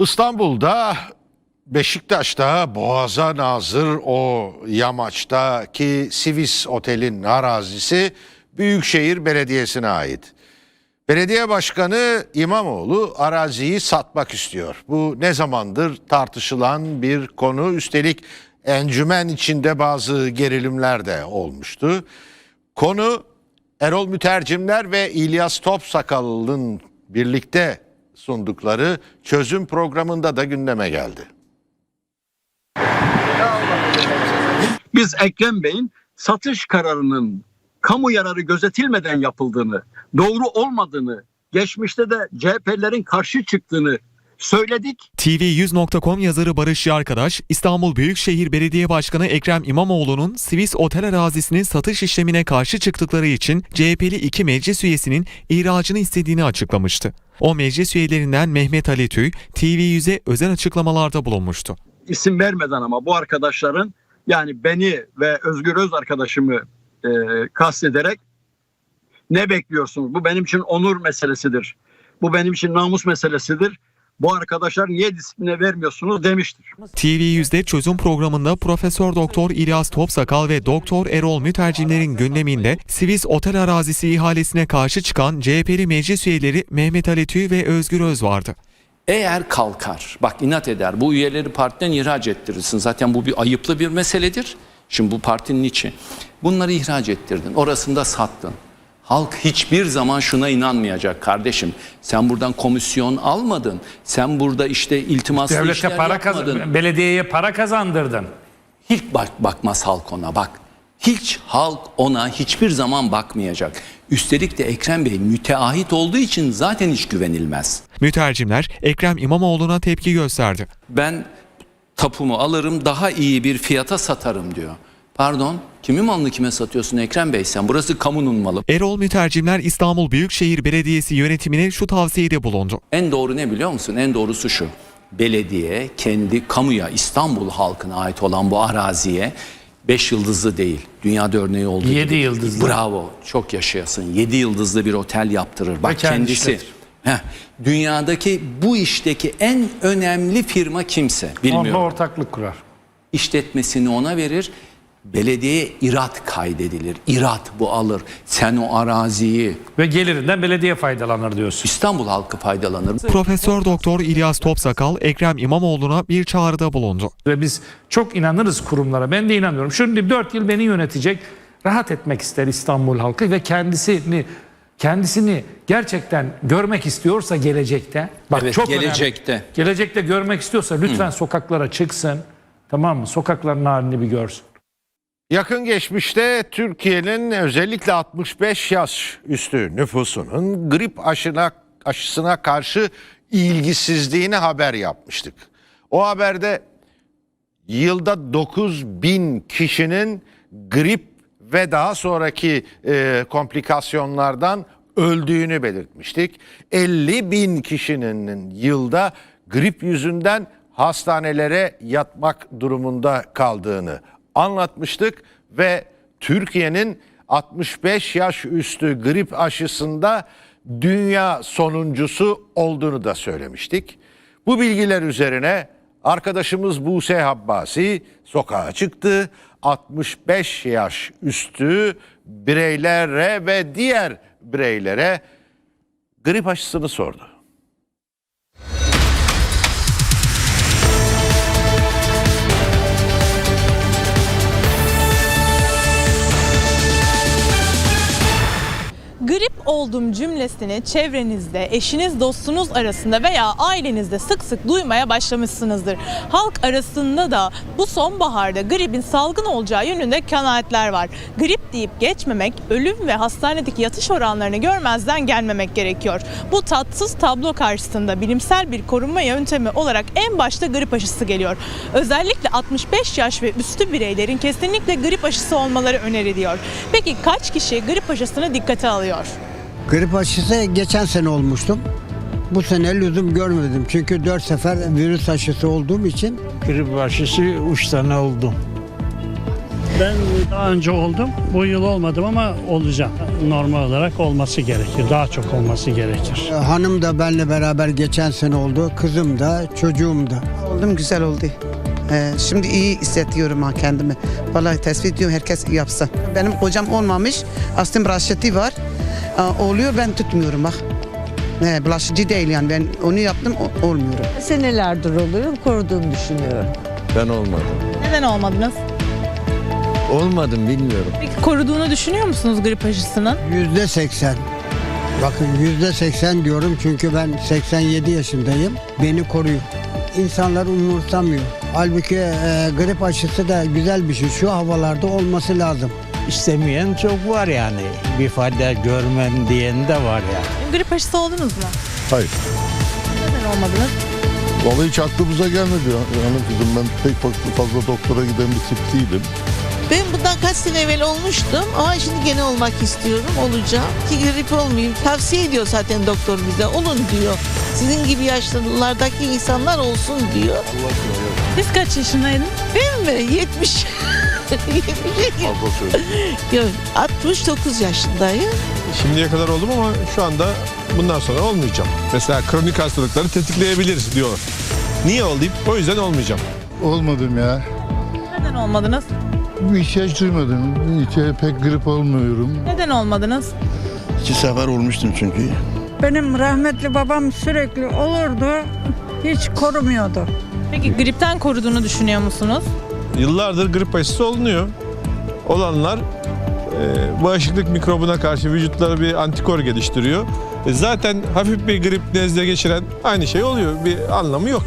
İstanbul'da Beşiktaş'ta Boğaz'a nazır o yamaçtaki Sivis Otel'in arazisi Büyükşehir Belediyesi'ne ait. Belediye Başkanı İmamoğlu araziyi satmak istiyor. Bu ne zamandır tartışılan bir konu. Üstelik encümen içinde bazı gerilimler de olmuştu. Konu Erol Mütercimler ve İlyas Topsakallı'nın birlikte sundukları çözüm programında da gündeme geldi. Biz Ekrem Bey'in satış kararının kamu yararı gözetilmeden yapıldığını, doğru olmadığını, geçmişte de CHP'lerin karşı çıktığını söyledik. TV100.com yazarı Barış Yarkadaş, İstanbul Büyükşehir Belediye Başkanı Ekrem İmamoğlu'nun Sivis Otel arazisinin satış işlemine karşı çıktıkları için CHP'li iki meclis üyesinin ihracını istediğini açıklamıştı. O meclis üyelerinden Mehmet Ali Tüy, TV100'e özel açıklamalarda bulunmuştu. İsim vermeden ama bu arkadaşların yani beni ve Özgür Öz arkadaşımı e, kastederek ne bekliyorsunuz? Bu benim için onur meselesidir. Bu benim için namus meselesidir. Bu arkadaşlar niye disipline vermiyorsunuz demiştir. TV100'de çözüm programında Profesör Doktor İlyas Topsakal ve Doktor Erol Mütercimler'in gündeminde Sivis Otel arazisi ihalesine karşı çıkan CHP'li meclis üyeleri Mehmet Ali Tüy ve Özgür Öz vardı. Eğer kalkar, bak inat eder, bu üyeleri partiden ihraç ettirirsin. Zaten bu bir ayıplı bir meseledir. Şimdi bu partinin içi. Bunları ihraç ettirdin, orasında sattın. Halk hiçbir zaman şuna inanmayacak kardeşim. Sen buradan komisyon almadın. Sen burada işte iltimaslı Devlete işler para yapmadın. kazan, belediyeye para kazandırdın. Hiç bak, bakmaz halk ona bak. Hiç halk ona hiçbir zaman bakmayacak. Üstelik de Ekrem Bey müteahhit olduğu için zaten hiç güvenilmez. Mütercimler Ekrem İmamoğlu'na tepki gösterdi. Ben tapumu alırım daha iyi bir fiyata satarım diyor. Pardon kimin malını kime satıyorsun Ekrem Bey sen? Burası kamunun malı. Erol Mütercimler İstanbul Büyükşehir Belediyesi yönetimine şu tavsiyede bulundu. En doğru ne biliyor musun? En doğrusu şu. Belediye kendi kamuya İstanbul halkına ait olan bu araziye 5 yıldızlı değil. Dünya örneği olduğu Yedi gibi. yıldızlı. Bravo. Çok yaşayasın. 7 yıldızlı bir otel yaptırır. Bak kendi kendisi. işletir. Heh, dünyadaki bu işteki en önemli firma kimse bilmiyorum. Onunla ortaklık kurar. işletmesini ona verir. Belediyeye irat kaydedilir. İrat bu alır. Sen o araziyi Ve gelirinden belediye faydalanır diyorsun. İstanbul halkı faydalanır. Profesör Doktor İlyas Topsakal Ekrem İmamoğlu'na bir çağrıda bulundu. Ve biz çok inanırız kurumlara. Ben de inanıyorum. Şimdi 4 yıl beni yönetecek. Rahat etmek ister İstanbul halkı ve kendisini kendisini gerçekten görmek istiyorsa gelecekte. Bak Evet, çok önemli. gelecekte. Gelecekte görmek istiyorsa lütfen sokaklara çıksın. Tamam mı? Sokakların halini bir görsün. Yakın geçmişte Türkiye'nin özellikle 65 yaş üstü nüfusunun grip aşına, aşısına karşı ilgisizliğini haber yapmıştık. O haberde yılda 9 bin kişinin grip ve daha sonraki e, komplikasyonlardan öldüğünü belirtmiştik. 50 bin kişinin yılda grip yüzünden hastanelere yatmak durumunda kaldığını anlatmıştık ve Türkiye'nin 65 yaş üstü grip aşısında dünya sonuncusu olduğunu da söylemiştik. Bu bilgiler üzerine arkadaşımız Buse Habbasi sokağa çıktı. 65 yaş üstü bireylere ve diğer bireylere grip aşısını sordu. Grip oldum cümlesini çevrenizde, eşiniz, dostunuz arasında veya ailenizde sık sık duymaya başlamışsınızdır. Halk arasında da bu sonbaharda gripin salgın olacağı yönünde kanaatler var. Grip deyip geçmemek, ölüm ve hastanedeki yatış oranlarını görmezden gelmemek gerekiyor. Bu tatsız tablo karşısında bilimsel bir korunma yöntemi olarak en başta grip aşısı geliyor. Özellikle 65 yaş ve üstü bireylerin kesinlikle grip aşısı olmaları öneriliyor. Peki kaç kişi grip aşısını dikkate alıyor? Grip aşısı geçen sene olmuştum. Bu sene lüzum görmedim. Çünkü 4 sefer virüs aşısı olduğum için Grip aşısı 3 tane oldum. Ben daha önce oldum. Bu yıl olmadım ama olacağım. Normal olarak olması gerekir. Daha çok olması gerekir. Ee, Hanım da benle beraber geçen sene oldu. Kızım da, çocuğum da. Oldum güzel oldu. Ee, şimdi iyi hissediyorum ha kendimi. Vallahi tespit ediyorum herkes yapsa. Benim kocam olmamış. Astım raşiti var. Aa, oluyor ben tutmuyorum bak. He, bulaşıcı değil yani ben onu yaptım o- olmuyorum. Senelerdir oluyor, koruduğunu düşünüyorum. Ben olmadım. Neden olmadınız? Olmadım bilmiyorum. Peki koruduğunu düşünüyor musunuz grip aşısının? Yüzde seksen. Bakın yüzde seksen diyorum çünkü ben 87 yaşındayım. Beni koruyor. İnsanlar umursamıyor. Halbuki e, grip aşısı da güzel bir şey. Şu havalarda olması lazım. İstemeyen çok var yani. Bir fayda görmem diyen de var ya. Grip aşısı oldunuz mu? Hayır. Neden olmadınız? Vallahi hiç aklımıza gelmedi. Hanım kızım ben pek fazla doktora giden bir tip değilim. Ben bundan kaç sene evvel olmuştum ama şimdi gene olmak istiyorum, olacağım. Ki grip olmayayım. Tavsiye ediyor zaten doktor bize, olun diyor. Sizin gibi yaşlılardaki insanlar olsun diyor. Siz kaç yaşındaydınız? Ben mi? 70. 70 Fazla söyleyeyim. Yok, 69 yaşındayım. Şimdiye kadar oldum ama şu anda bundan sonra olmayacağım. Mesela kronik hastalıkları tetikleyebilir diyor. Niye olayım? O yüzden olmayacağım. Olmadım ya. Neden olmadınız? Bir ihtiyaç duymadım. Hiç pek grip olmuyorum. Neden olmadınız? İki sefer olmuştum çünkü. Benim rahmetli babam sürekli olurdu, hiç korumuyordu. Peki gripten koruduğunu düşünüyor musunuz? Yıllardır grip aşısı olunuyor. Olanlar e, bağışıklık mikrobuna karşı vücutları bir antikor geliştiriyor. E, zaten hafif bir grip nezle geçiren aynı şey oluyor. Bir anlamı yok.